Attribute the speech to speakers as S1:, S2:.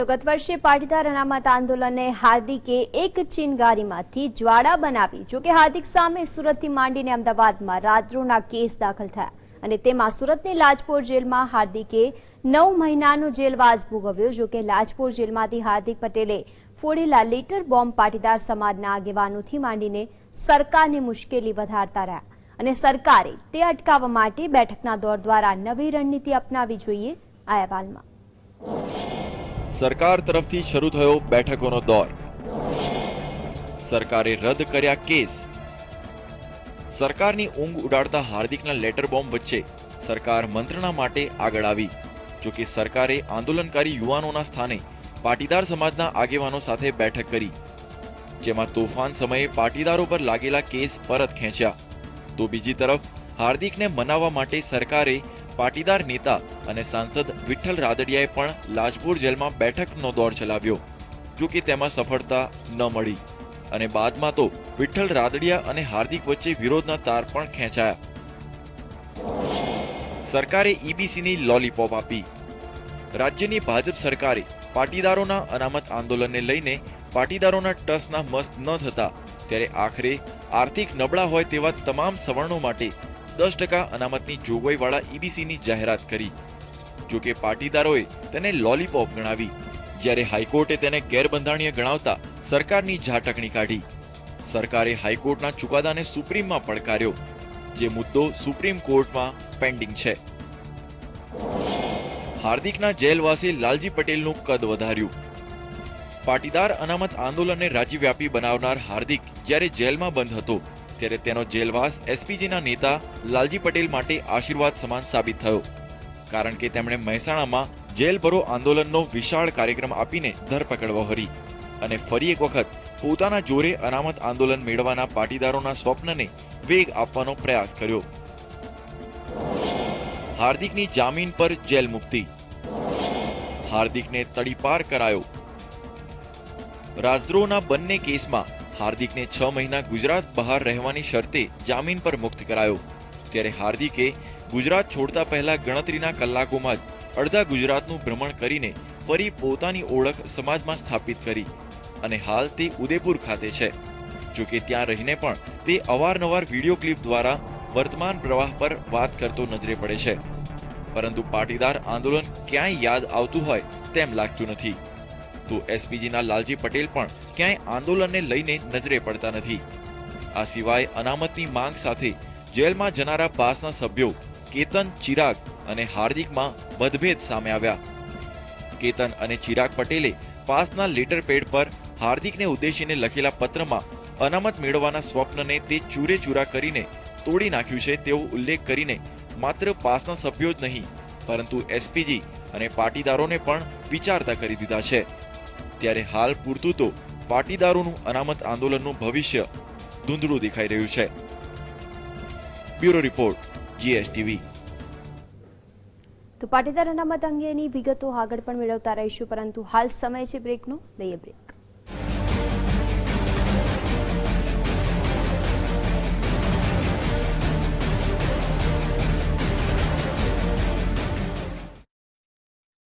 S1: તો ગત વર્ષે પાટીદાર અનામત આંદોલને હાર્દિકે એક ચિનગારીમાંથી જ્વાળા બનાવી. જોકે હાર્દિક સામે સુરતથી માંડીને અમદાવાદમાં રાત્રોના કેસ દાખલ થયા અને તેમાં સુરતની લાજપોર જેલમાં હાર્દિકે નવ મહિનાનો જેલવાસ ભોગવ્યો. જોકે લાજપોર જેલમાંથી હાર્દિક પટેલે ફોડેલા લીટર બોમ્બ પાટીદાર સમાજના આગેવાનોથી માંડીને સરકારને મુશ્કેલી વધારતા રહ્યા અને સરકારે તે અટકાવવા માટે બેઠકના દોર દ્વારા નવી રણનીતિ અપનાવી જોઈએ આ અહેવાલમાં.
S2: સરકાર તરફથી શરૂ થયો બેઠકોનો દોર. સરકારે રદ કર્યા કેસ. સરકારની ઊંઘ ઉડાડતા હાર્દિકના લેટર બોમ્બ વચ્ચે સરકાર મંત્રણા માટે આગળ આવી. જોકે સરકારે આંદોલનકારી યુવાનોના સ્થાને પાટીદાર સમાજના આગેવાનો સાથે બેઠક કરી. જેમાં તોફાન સમયે પાટીદારો પર લાગેલા કેસ પરત ખેંચ્યા. તો બીજી તરફ, હાર્દિકને મનાવવા માટે સરકારે પાટીદાર નેતા અને સાંસદ વિઠ્ઠલ રાદડિયાએ પણ લાજપુર જેલમાં બેઠકનો દોર ચલાવ્યો, જો કે તેમાં સફળતા ન મળી. અને બાદમાં તો વિઠ્ઠલ રાદડિયા અને હાર્દિક વચ્ચે વિરોધના તાર પણ ખેંચાયા. સરકારે ઈબીસીની લોલીપોપ આપી. રાજ્યની ભાજપ સરકારે પાટીદારોના અનામત આંદોલનને લઈને પાટીદારોના ટસના મસ્ત ન થતા, ત્યારે આખરે આર્થિક નબળા હોય તેવા તમામ સવર્ણો માટે દસ ટકા અનામતની જોગવાઈવાળા ઈબીસીની જાહેરાત કરી. જોકે પાટીદારોએ તેને લોલીપોપ ગણાવી. જ્યારે હાઈકોર્ટે તેને ગેરબંધારણીય ગણાવતા સરકારની ઝાટકણી કાઢી. સરકારે હાઈકોર્ટના ચુકાદાને સુપ્રીમમાં પડકાર્યો, જે મુદ્દો સુપ્રીમ કોર્ટમાં પેન્ડિંગ છે. હાર્દિકના જેલવાસે લાલજી પટેલનું કદ વધાર્યું. પાટીદાર અનામત આંદોલનને રાજ્યવ્યાપી બનાવનાર હાર્દિક જ્યારે જેલમાં બંધ હતો ત્યારે તેનો જેલવાસ એસપીજીના નેતા લાલજી પટેલ માટે આશીર્વાદ સમાન સાબિત થયો. કારણ કે તેમણે મહેસાણામાં જેલ ભરો આંદોલનનો વિશાળ કાર્યક્રમ આપીને ધરપકડ વહોરી અને ફરી એક વખત પોતાના જોરે અનામત આંદોલન મેળવવાના પાટીદારોના સ્વપ્નને વેગ આપવાનો પ્રયાસ કર્યો. હાર્દિકની જામીન પર જેલ મુક્તિ. હાર્દિકને તડીપાર કરાયો. રાજદ્રોહના બંને કેસમાં હાર્દિકને છ મહિના ગુજરાત બહાર રહેવાની શરતે જામીન પર મુક્ત કરાયો. ત્યારે હાર્દિકે ગુજરાત છોડતા પહેલા ગણતરીના કલાકોમાં જ અડધા ગુજરાતનું ભ્રમણ કરીને ફરી પોતાની ઓળખ સમાજમાં સ્થાપિત કરી. અને હાલ તે ઉદયપુર ખાતે છે. જો કે ત્યાં રહીને પણ તે અવારનવાર વીડિયો ક્લિપ દ્વારા વર્તમાન પ્રવાહ પર વાત કરતો નજરે પડે છે. પરંતુ પાટીદાર આંદોલન ક્યાંય યાદ આવતું હોય તેમ લાગતું નથી. તો એસપીજીના લાલજી પટેલ પણ ક્યાંય આંદોલનને લઈને નજરે પડતા નથી. આ સિવાય અનામતની માંગ સાથે જેલમાં જનારા પાસના સભ્યો કેતન, ચિરાગ અને હાર્દિકમાં મતભેદ સામે આવ્યા. કેતન અને ચિરાગ પટેલે પાસના લેટર પેડ પર હાર્દિકને ઉદ્દેશીને લખેલા પત્રમાં અનામત મેળવવાના સ્વપ્નને તે ચૂરે ચૂરા કરીને તોડી નાખ્યું છે તેવો ઉલ્લેખ કરીને માત્ર પાસના સભ્યો જ નહીં પરંતુ એસપીજી અને પાટીદારોને પણ વિચારતા કરી દીધા છે. ત્યારે હાલ પૂરતું તો પાટીદારોનું અનામત આંદોલનનું ભવિષ્ય ધૂંધળું દેખાઈ રહ્યું છે. બ્યુરો રિપોર્ટ જીએસટીવી
S1: તો પાટીદાર અનામત અંગેની વિગતો આગળ પણ મેળવતા રહીશું, પરંતુ હાલ સમય છે બ્રેકનો. લઈએ બ્રેક